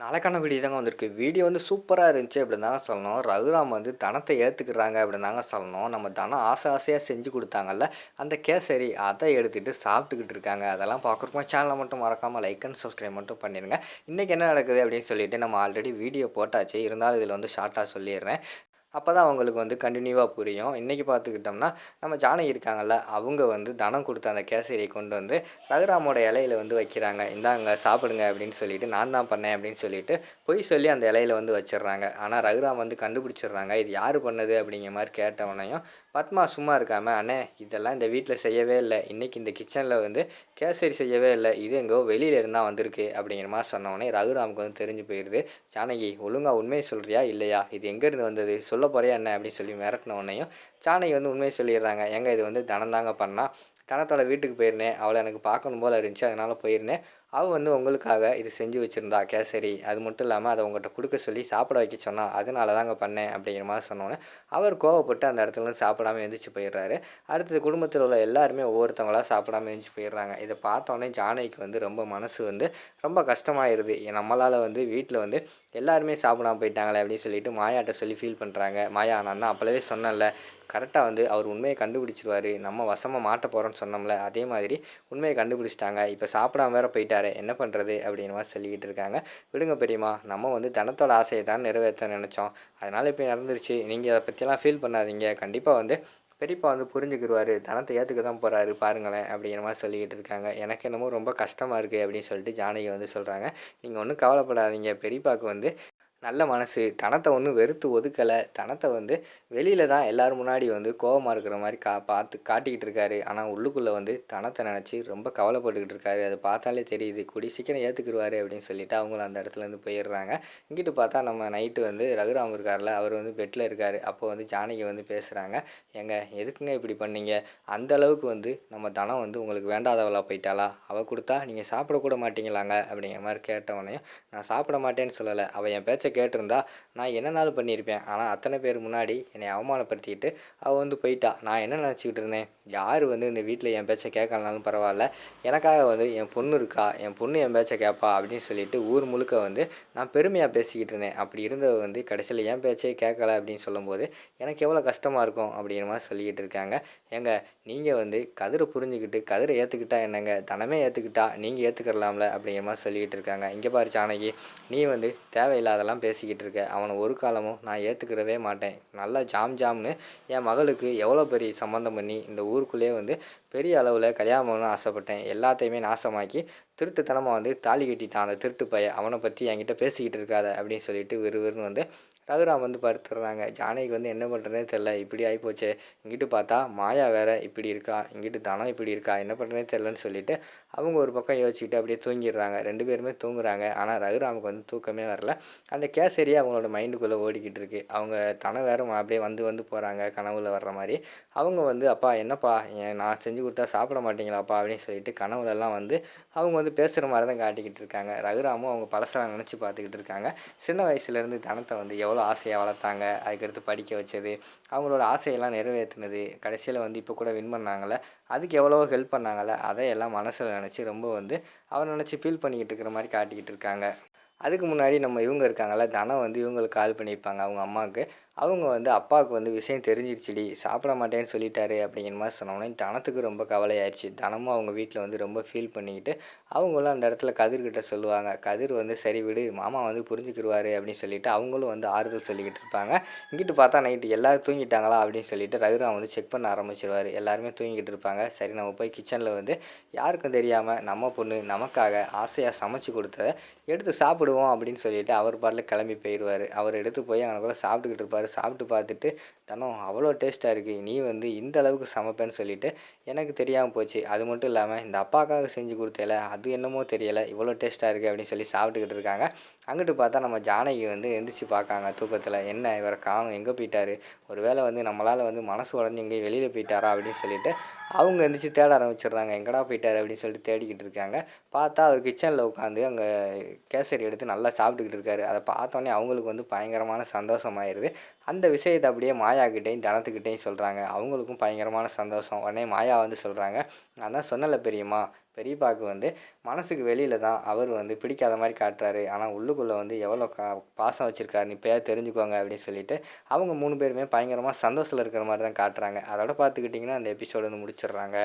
நாளைக்கான வீடியோ தாங்க வந்திருக்கு. வீடியோ வந்து சூப்பராக இருந்துச்சு அப்படின்னு தாங்க சொல்லணும். ரகுராம் வந்து தனத்தை ஏற்றுக்கிறாங்க அப்படின்னு தாங்க சொல்லணும். நம்ம தனம் ஆசை ஆசையாக செஞ்சு கொடுத்தாங்கல்ல அந்த கேசரி அதை எடுத்துகிட்டு சாப்பிட்டுக்கிட்டு இருக்காங்க. அதெல்லாம் பார்க்குறப்போ சேனலை மட்டும் மறக்காமல் லைக் அண்ட் சப்ஸ்கிரைப் மட்டும் பண்ணிடுங்க இன்றைக்கி என்ன நடக்குது அப்படின்னு சொல்லிட்டு நம்ம ஆல்ரெடி வீடியோ போட்டாச்சு. இருந்தாலும் இதில் வந்து ஷார்ட்டாக சொல்லிடுறேன். அப்போ தான் அவங்களுக்கு வந்து கண்டினியூவாக புரியும். இன்றைக்கி பார்த்துக்கிட்டோம்னா நம்ம ஜானகி இருக்காங்கல்ல அவங்க வந்து தனம் கொடுத்த அந்த கேசரியை கொண்டு வந்து ரகுராமோட இலையில வந்து வைக்கிறாங்க. இந்தாங்க சாப்பிடுங்க அப்படின்னு சொல்லிட்டு நான் தான் பண்ணேன் அப்படின்னு சொல்லிட்டு பொய் சொல்லி அந்த இலையில வந்து வச்சிடுறாங்க. ஆனால் ரகுராம் வந்து கண்டுபிடிச்சிடுறாங்க. இது யார் பண்ணது அப்படிங்கிற மாதிரி கேட்டவனையும் பத்மா சும்மா இருக்காமல் அண்ணே இதெல்லாம் இந்த வீட்டில் செய்யவே இல்லை. இன்றைக்கி இந்த கிச்சனில் வந்து கேசரி செய்யவே இல்லை. இது எங்கோ வெளியில இருந்தால் வந்திருக்கு. அப்படிங்கிற மாதிரி சொன்னோடனே ரகுராமுக்கு வந்து தெரிஞ்சு போயிடுது ஜானகி ஒழுங்காக உண்மையை சொல்கிறியா இல்லையா? இது எங்கேருந்து வந்தது? சொல்ல போறியா என்ன அப்படின்னு சொல்லி மிரட்டின உடனேயும் சாணகி வந்து உண்மையை சொல்லிடுறாங்க. எங்க இது வந்து தனந்தாங்க பண்ணா? தனத்தோட வீட்டுக்கு போயிருந்தேன். அவளை எனக்கு பார்க்கணும் போல் இருந்துச்சு. அதனால் போயிருந்தேன். அவள் வந்து உங்களுக்காக இது செஞ்சு வச்சுருந்தா கேசரி. அது மட்டும் இல்லாமல் அதை உங்கள்கிட்ட கொடுக்க சொல்லி சாப்பிட வைக்க சொன்னா அதனால தாங்க பண்ணேன் அப்படிங்கிற மாதிரி சொன்னோன்னே அவர் கோவப்பட்டு அந்த இடத்துல சாப்பிடாம எழுந்திரிச்சு போயிடுறாரு. அடுத்தது குடும்பத்தில் உள்ள எல்லாருமே ஒவ்வொருத்தவங்களா சாப்பிடாம எழுந்திரிச்சு போயிடுறாங்க. இதை பார்த்தோன்னே ஜானகிக்கு வந்து ரொம்ப மனசு வந்து ரொம்ப கஷ்டமாயிருது. நம்மளால் வந்து வீட்டில் வந்து எல்லாருமே சாப்பிடாம போயிட்டாங்களே அப்படின்னு சொல்லிட்டு மாயாட்ட சொல்லி ஃபீல் பண்ணுறாங்க மாயா நான் தான் அப்போவே சொன்னேன்ல. கரெக்டாக வந்து அவர் உண்மையை கண்டுபிடிச்சிருவார். நம்ம வசமாக மாட்ட போகிறோம்னு சொன்னோம்ல அதே மாதிரி உண்மையை கண்டுபிடிச்சிட்டாங்க. இப்போ சாப்பிடாம வேற போயிட்டாரு என்ன பண்ணுறது அப்படின்னு மாதிரி சொல்லிக்கிட்டு இருக்காங்க. விடுங்க பெரியம்மா நம்ம வந்து தனத்தோட ஆசையை தான் நிறைவேற்ற நினச்சோம். அதனால் இப்போ நடந்துருச்சு. நீங்கள் அதை பற்றிலாம் ஃபீல் பண்ணாதீங்க. கண்டிப்பாக வந்து பெரியப்பா வந்து புரிஞ்சுக்கிடுவார் தனத்தை ஏற்றுக்க தான் போகிறாரு பாருங்களேன் அப்படிங்கிற மாதிரி சொல்லிக்கிட்டு இருக்காங்க. எனக்கு என்னமோ ரொம்ப கஷ்டமாக இருக்குது அப்படின்னு சொல்லிட்டு ஜானகி வந்து சொல்கிறாங்க நீங்கள் ஒன்றும் கவலைப்படாதீங்க. பெரியப்பாவுக்கு வந்து நல்ல மனசு தனத்தை ஒன்றும் வெறுத்து ஒதுக்கலை தனத்தை வந்து வெளியில் தான் எல்லோரும் முன்னாடி வந்து கோவமாக இருக்கிற மாதிரி கா பார்த்து காட்டிக்கிட்டு இருக்காரு. ஆனால் உள்ளுக்குள்ளே வந்து தனத்தை நினச்சி ரொம்ப கவலைப்பட்டுக்கிட்டு இருக்காரு. அதை பார்த்தாலே தெரியுது. கூடி சீக்கிரம் ஏற்றுக்குருவாரு அப்படின்னு சொல்லிட்டு அவங்களும் அந்த இடத்துலேருந்து போயிடுறாங்க. இங்கிட்டு பார்த்தா நம்ம நைட்டு வந்து ரகுராம் இருக்கார்ல அவர் வந்து பெட்டில் இருக்கார். அப்போ வந்து ஜானகி வந்து பேசுகிறாங்க ஏங்க எதுக்குங்க இப்படி பண்ணீங்க? அந்த அளவுக்கு வந்து நம்ம தனம் வந்து உங்களுக்கு வேண்டாதவளாக போயிட்டாளா? அவள் கொடுத்தா நீங்கள் சாப்பிடக்கூட மாட்டீங்களாங்க? அப்படிங்கிற மாதிரி கேட்டவனையும் நான் சாப்பிட மாட்டேன்னு சொல்லலை. அவள் என் பேச்சை கேட்டிருந்தா நான் என்னனாலும் பண்ணியிருப்பேன்? ஆனால் அத்தனை பேர் முன்னாடி என்னை அவமானப்படுத்திக்கிட்டு அவள் வந்து போயிட்டா. நான் என்ன நினச்சிக்கிட்டு இருந்தேன்? யார் வந்து இந்த வீட்டில் என் பேச்சை கேட்கலனாலும் பரவாயில்ல. எனக்காக வந்து என் பொண்ணு இருக்கா? என் பொண்ணு என் பேச்சை கேட்பா அப்படின்னு சொல்லிட்டு ஊர் முழுக்க வந்து நான் பெருமையாக பேசிக்கிட்டு இருந்தேன். அப்படி இருந்தவ வந்து கடைசியில் என் பேச்சே கேட்கல அப்படின்னு சொல்லும்போது எனக்கு எவ்வளோ கஷ்டமாக இருக்கும்? அப்படிங்கிற மாதிரி சொல்லிக்கிட்டு இருக்காங்க. ஏங்க நீங்கள் வந்து கதிரை புரிஞ்சுக்கிட்டு கதிரை ஏற்றுக்கிட்டா என்னங்க? தனமே ஏற்றுக்கிட்டா நீங்கள் ஏற்றுக்கிறலாம்ல அப்படிங்கிற மாதிரி சொல்லிக்கிட்டு இருக்காங்க. இங்கே பாரு ஜானகி நீ வந்து தேவையில்லாதெல்லாம் பேசிக்கிட்டு இருக்க அவனை ஒரு காலமும் நான் ஏற்றுக்கிறவே மாட்டேன். நல்லா ஜாம் ஜாம்னு என் மகளுக்கு எவ்வளோ பெரிய சம்மந்தம் பண்ணி இந்த ஊருக்குள்ளேயே வந்து பெரிய அளவில் கல்யாணம் பண்ணணும்னு ஆசைப்பட்டேன். எல்லாத்தையுமே நாசமாக்கி திருட்டுத்தனமாக வந்து தாலி கட்டிட்டான் அந்த திருட்டு பைய அவனை பற்றி என்கிட்ட பேசிக்கிட்டு இருக்காத அப்படின்னு சொல்லிட்டு விறுவிறுன்னு வந்து ரகுராம் வந்து படுத்துடுறாங்க. ஜானகிக்கு வந்து என்ன பண்ணுறதுனே தெரில இப்படி ஆகிப்போச்சு இங்கிட்டு பார்த்தா மாயா வேற இப்படி இருக்கா? இங்கிட்டு தனம் இப்படி இருக்கா? என்ன பண்ணுறதுனே தெரிலன்னு சொல்லிட்டு அவங்க ஒரு பக்கம் யோசிச்சுக்கிட்டு அப்படியே தூங்கிடுறாங்க. ரெண்டு பேருமே தூங்குறாங்க. ஆனால் ரகுராமுக்கு வந்து தூக்கமே வரல. அந்த கேசரியே அவங்களோட மைண்டுக்குள்ளே ஓடிக்கிட்டு இருக்கு. அவங்க தனம் வேற அப்படியே வந்து வந்து போகிறாங்க கனவுல வர்ற மாதிரி. அவங்க வந்து அப்பா என்னப்பா? நான் செஞ்சு கொடுத்தா சாப்பிட மாட்டீங்களாப்பா? அப்படின்னு சொல்லிட்டு கனவுலலாம் வந்து அவங்க வந்து பேசுகிற மாதிரி தான் காட்டிக்கிட்டு இருக்காங்க. ரகுராமும் அவங்க பழசெல்லாம் நினச்சி பார்த்துக்கிட்டு இருக்காங்க. சின்ன வயசுலேருந்து தனத்தை வந்து எவ்வளோ ஆசையாக வளர்த்தாங்க அதுக்கடுத்து படிக்க வச்சது அவங்களோட ஆசையெல்லாம் நிறைவேற்றினது. கடைசியில் வந்து இப்போ கூட வின் பண்ணாங்கள்ல அதுக்கு எவ்வளவோ ஹெல்ப் பண்ணாங்கள்ல அதை எல்லாம் மனசில் நினச்சி ரொம்ப வந்து அவர் நினச்சி ஃபீல் பண்ணிக்கிட்டு இருக்கிற மாதிரி காட்டிக்கிட்டு இருக்காங்க. அதுக்கு முன்னாடி நம்ம இவங்க இருக்காங்கள்ல தனம் வந்து இவங்களுக்கு கால் பண்ணியிருப்பாங்க அவங்க அம்மாவுக்கு. அவங்க வந்து அப்பாவுக்கு வந்து விஷயம் தெரிஞ்சிருச்சுடி சாப்பிட மாட்டேன்னு சொல்லிட்டாரு அப்படிங்கிற மாதிரி சொன்னோன்னே தனத்துக்கு ரொம்ப கவலையாயிடுச்சு தனமும் அவங்க வீட்டில் வந்து ரொம்ப ஃபீல் பண்ணிக்கிட்டு அவங்களும் அந்த இடத்துல கதிர்கிட்ட சொல்லுவாங்க. கதிர் வந்து சரி விடு மாமா வந்து புரிஞ்சுக்கிடுவார் அப்படின்னு சொல்லிட்டு அவங்களும் வந்து ஆறுதல் சொல்லிக்கிட்டு இருப்பாங்க. இங்கிட்டு பார்த்தா நைட்டு எல்லோரும் தூங்கிட்டாங்களா அப்படின்னு சொல்லிட்டு ரகுராம் வந்து செக் பண்ண ஆரம்பிச்சிருவார். எல்லாருமே தூங்கிக்கிட்டு இருப்பாங்க. சரி நம்ம போய் கிச்சனில் வந்து யாருக்கும் தெரியாமல் நம்ம பொண்ணு நமக்காக ஆசையாக சமைச்சு கொடுத்ததை எடுத்து சாப்பிடுவோம் அப்படின்னு சொல்லிட்டு அவர் பாட்டில் கிளம்பி போயிடுவார் அவர் எடுத்து போய் அங்கனக்குள்ளே சாப்பிட்டுக்கிட்டு இருப்பார். சாப்பிட்டு பார்த்துட்டு தனம் அவ்வளோ டேஸ்ட்டாக இருக்குது நீ வந்து இந்த அளவுக்கு சமைப்பேன்னு சொல்லிட்டு எனக்கு தெரியாமல் போச்சு. அது மட்டும் இல்லாமல் இந்த அப்பாக்காக செஞ்சு கொடுத்தேல அது என்னமோ தெரியலை. இவ்வளோ டேஸ்ட்டாக இருக்குது அப்படின்னு சொல்லி சாப்பிட்டுக்கிட்டு இருக்காங்க. அங்கிட்டு பார்த்தா நம்ம ஜானகி வந்து எந்திரிச்சு பார்க்காங்க தூக்கத்தில் என்ன இவரை காணும்? எங்கே போயிட்டார்? ஒரு வேளை வந்து நம்மளால் வந்து மனசு உடஞ்சி எங்கேயும் வெளியில் போயிட்டாரா? அப்படின்னு சொல்லிட்டு அவங்க எந்திரிச்சு தேட ஆரம்பிச்சிடுறாங்க. எங்கடா போயிட்டார்? அப்படின்னு சொல்லிட்டு தேடிக்கிட்டு இருக்காங்க. பார்த்தா அவர் கிச்சனில் உட்காந்து அங்கே கேசரி எடுத்து நல்லா சாப்பிட்டுக்கிட்டு இருக்காரு. அதை பார்த்தோன்னே அவங்களுக்கு வந்து பயங்கரமான சந்தோஷமாயிருது. அந்த விஷயத்தை அப்படியே மாயாக்கிட்டேயும் தனத்துக்கிட்டையும் சொல்கிறாங்க அவங்களுக்கும் பயங்கரமான சந்தோஷம். உடனே மாயா வந்து சொல்கிறாங்க நான் தான் சொன்னல பெரியம்மா பெரியப்பாவுக்கு வந்து மனசுக்கு வெளியில் தான் அவர் வந்து பிடிக்காத மாதிரி காட்டுறாரு. ஆனால் உள்ளுக்குள்ளே வந்து எவ்வளோ கா பாசம் வச்சுருக்காரு இப்போயா தெரிஞ்சுக்கோங்க அப்படின்னு சொல்லிட்டு அவங்க மூணு பேருமே பயங்கரமாக சந்தோஷத்தில் இருக்கிற மாதிரி தான் காட்டுறாங்க. அதோட பார்த்துக்கிட்டிங்கன்னா அந்த எபிசோடு வந்து முடிச்சிடுறாங்க.